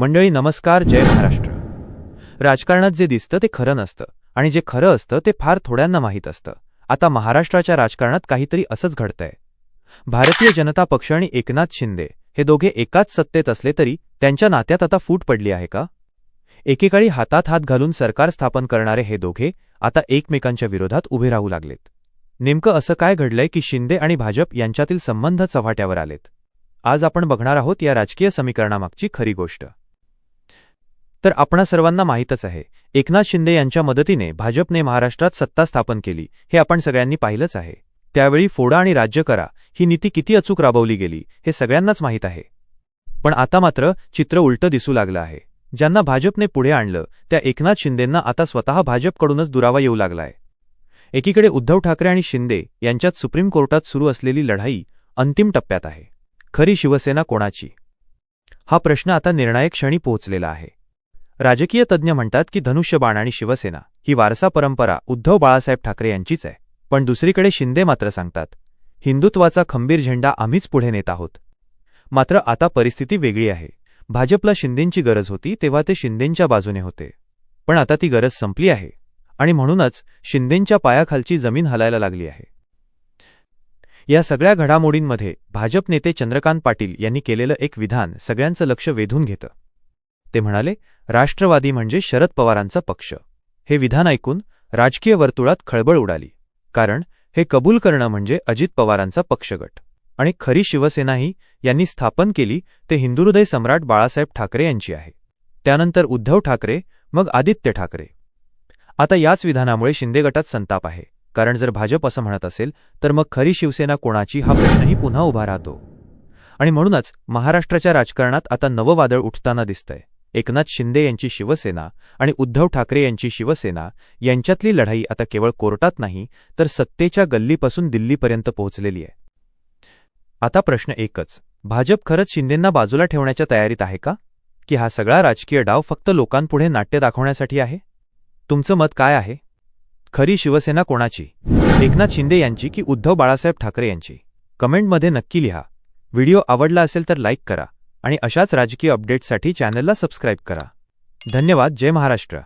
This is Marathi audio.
मंडळी नमस्कार जय महाराष्ट्र. राजकारणात जे दिसतं ते खरं नसतं आणि जे खरं असतं ते फार थोड्यांना माहीत असतं. आता महाराष्ट्राच्या राजकारणात काहीतरी असंच घडतंय. भारतीय जनता पक्ष आणि एकनाथ शिंदे हे दोघे एकाच सत्तेत असले तरी त्यांच्या नात्यात आता फूट पडली आहे का? एकेकाळी हातात हात घालून सरकार स्थापन करणारे हे दोघे आता एकमेकांच्या विरोधात उभे राहू लागलेत. नेमकं असं काय घडलंय की शिंदे आणि भाजप यांच्यातील संबंध चव्हाट्यावर आलेत? आज आपण बघणार आहोत या राजकीय समीकरणामागची खरी गोष्ट. तर आपणा सर्वांना माहीतच आहे. एकनाथ शिंदे यांच्या मदतीने भाजपने महाराष्ट्रात सत्ता स्थापन केली हे आपण सगळ्यांनी पाहिलंच आहे. त्यावेळी फोडा आणि राज्य करा ही नीती किती अचूक राबवली गेली हे सगळ्यांनाच माहीत आहे. पण आता मात्र चित्र उलटं दिसू लागलं आहे. ज्यांना भाजपने पुढे आणलं त्या एकनाथ शिंदेंना आता स्वतः भाजपकडूनच दुरावा येऊ लागलाय एकीकडे उद्धव ठाकरे आणि शिंदे यांच्यात सुप्रीम कोर्टात सुरू असलेली लढाई अंतिम टप्प्यात आहे. खरी शिवसेना कोणाची? हा प्रश्न आता निर्णायक क्षणी पोहोचलेला आहे. राजकीय तज्ज्ञ म्हणतात की धनुष्यबाण आणि शिवसेना ही वारसा परंपरा उद्धव बाळासाहेब ठाकरे यांचीच आहे. पण दुसरीकडे शिंदे मात्र सांगतात हिंदुत्वाचा खंबीर झेंडा आम्हीच पुढे नेत आहोत. मात्र आता परिस्थिती वेगळी आहे. भाजपला शिंदेंची गरज होती तेव्हा ते शिंदेंच्या बाजूने होते. पण आता ती गरज संपली आहे. आणि म्हणूनच शिंदेंच्या पायाखालची जमीन हलायला लागली आहे. या सगळ्या घडामोडींमध्ये भाजप नेते चंद्रकांत पाटील यांनी केलेलं एक विधान सगळ्यांचं लक्ष वेधून घेतं. ते म्हणाले राष्ट्रवादी म्हणजे शरद पवारांचा पक्ष. हे विधान ऐकून राजकीय वर्तुळात खळबळ उडाली कारण हे कबूल करणं म्हणजे अजित पवारांचा पक्षगट. आणि खरी शिवसेनाही यांनी स्थापन केली ते हिंदुहृदय सम्राट बाळासाहेब ठाकरे यांची आहे. त्यानंतर उद्धव ठाकरे मग आदित्य ठाकरे. आता याच विधानामुळे शिंदे गटात संताप आहे. कारण जर भाजप असं म्हणत असेल तर मग खरी शिवसेना कोणाची हा प्रश्नही पुन्हा उभा राहतो. आणि म्हणूनच महाराष्ट्राच्या राजकारणात आता नवं वादळ उठताना दिसतंय. एकनाथ शिंदे यांची शिवसेना आणि उद्धव ठाकरे यांची शिवसेना यांच्यातली लढाई आता केवळ कोर्टात नाही तर सत्तेच्या गल्लीपासून दिल्लीपर्यंत पोहोचलेली आहे. आता प्रश्न एकच भाजप खरंच शिंदेंना बाजूला ठेवण्याच्या तयारीत आहे का? की हा सगळा राजकीय डाव फक्त लोकांपुढे नाट्य दाखवण्यासाठी आहे? तुमचं मत काय आहे? खरी शिवसेना कोणाची? एकनाथ शिंदे यांची की उद्धव बाळासाहेब ठाकरे यांची? कमेंटमध्ये नक्की लिहा. व्हिडिओ आवडला असेल तर लाईक करा. आणि अशाच राजकीय अपडेट्ससाठी चॅनलला सबस्क्राईब करा. धन्यवाद. जय महाराष्ट्र.